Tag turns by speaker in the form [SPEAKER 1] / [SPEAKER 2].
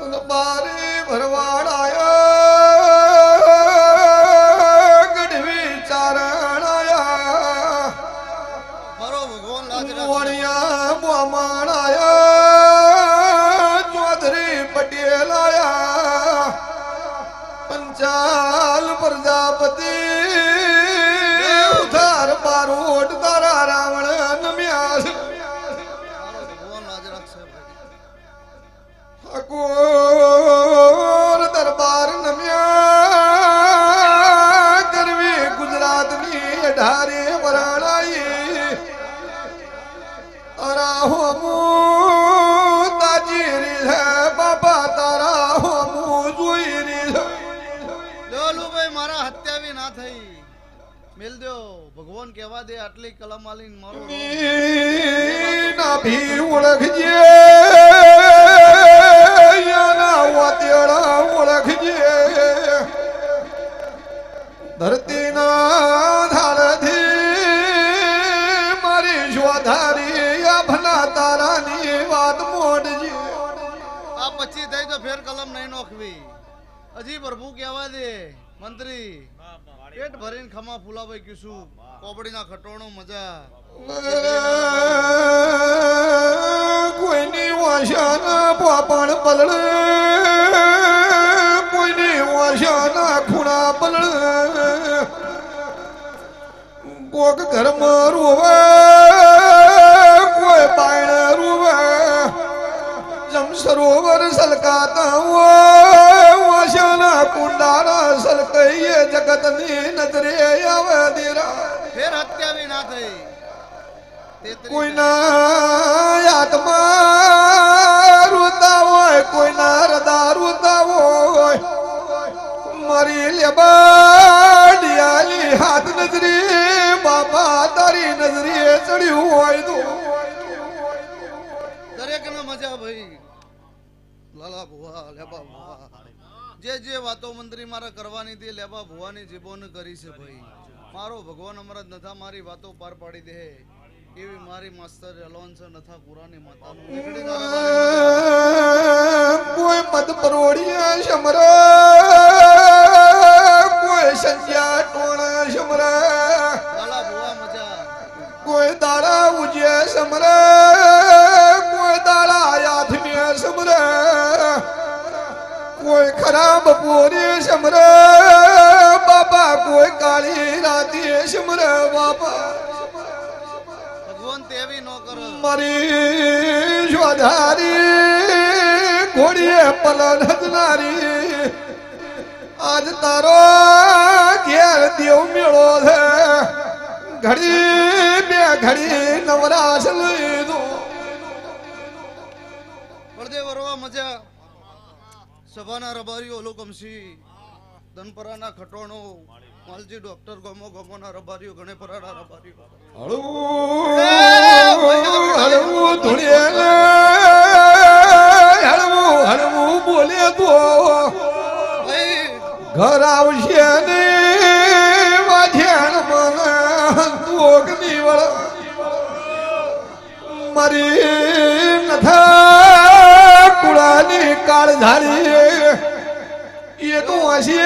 [SPEAKER 1] બારી ભરવાડાયા ગઢવી ચારણાયા
[SPEAKER 2] મારો ભગવાન
[SPEAKER 1] વણિયા બોમાણાયા ચૌધરી પટેલ આયા પંચાલ પ્રજાપતિ ઉધાર બારોટ તારા રાવણ નમ્યા ઠાકોર અઢારે વરાણાઈ તારા હોમુ તાજી રીત હે બાપા તારા હોમુ જોઈ રીત
[SPEAKER 2] ભાઈ મારા હત્યા બી ના થઈ. મેલ દો. ભગવાન કહેવા દે આટલી કલમ આલીને મારો.
[SPEAKER 1] ના ભી ઓળખજે.
[SPEAKER 2] પછી થઈ તો ફેર કલમ નહીં નોખવી. હજી પ્રભુ કહેવા દે, મંત્રી, પેટ ભરીને ખમા ફૂલાભાઈ કીશું કોબડીના ખટોણો મજા.
[SPEAKER 1] કોઈની વાશાના પાપણ પલળ કોઈની વાશાના ખૂણા પલળ કોક ઘરમાં રૂવે, કોઈ બાયણ રોવે. જમ સરોવર સલકાતા વાશાના કુંડારા સલકઈએ જગતની નજરે આવે દેરા.
[SPEAKER 2] ફેર હત્યા બી ના થઈ.
[SPEAKER 1] કોઈના આત્મા રૂતા હોય કોઈના હૃદા રૂતા હોય. મારી લેબાડિયાલી હાથ નજરી બાપા તારી નજરીએ ચડ્યું હોય તો.
[SPEAKER 2] દરેક મજા ભાઈ. લાલા ભુવા લેબા ભુવા. જે જે વાતો મંત્રી મારા કરવાની હતી લેબા ભુવાની જીબોન કરી છે ભાઈ. મારો ભગવાન અમારા નથા મારી વાતો પાર પાડી દે. એવી મારી માસ્તર અલોન્સ નથા કુરાની માતાનું.
[SPEAKER 1] કોઈ મદ પરોડિયા શમર કોઈ સંજ્યા ટોણ શમર.
[SPEAKER 2] લાલા ભુવા મજા.
[SPEAKER 1] કોઈ દાડા ઉજે સમર ઘોડીએ પલન આજ તારો ઘેર દેવ મેળો છે. ઘડી બે ઘડી નવરાશ લીધો.
[SPEAKER 2] પડદે વરવા મજા. સભાના રબારીઓ લોકમસી ધનપરાના ખટોણો. માલજી ડોક્ટર ગમો ગમોના રબારીઓ ગણેપરાના રબારીઓ.
[SPEAKER 1] હળવું હળવું ધૂળે ને હળવું હળવું બોલે તો. ઘર આવશે ને વાધ્યાણ મને તોક નીવળ. મારી નથા કુળાની કાળ ધારી એ તું હશે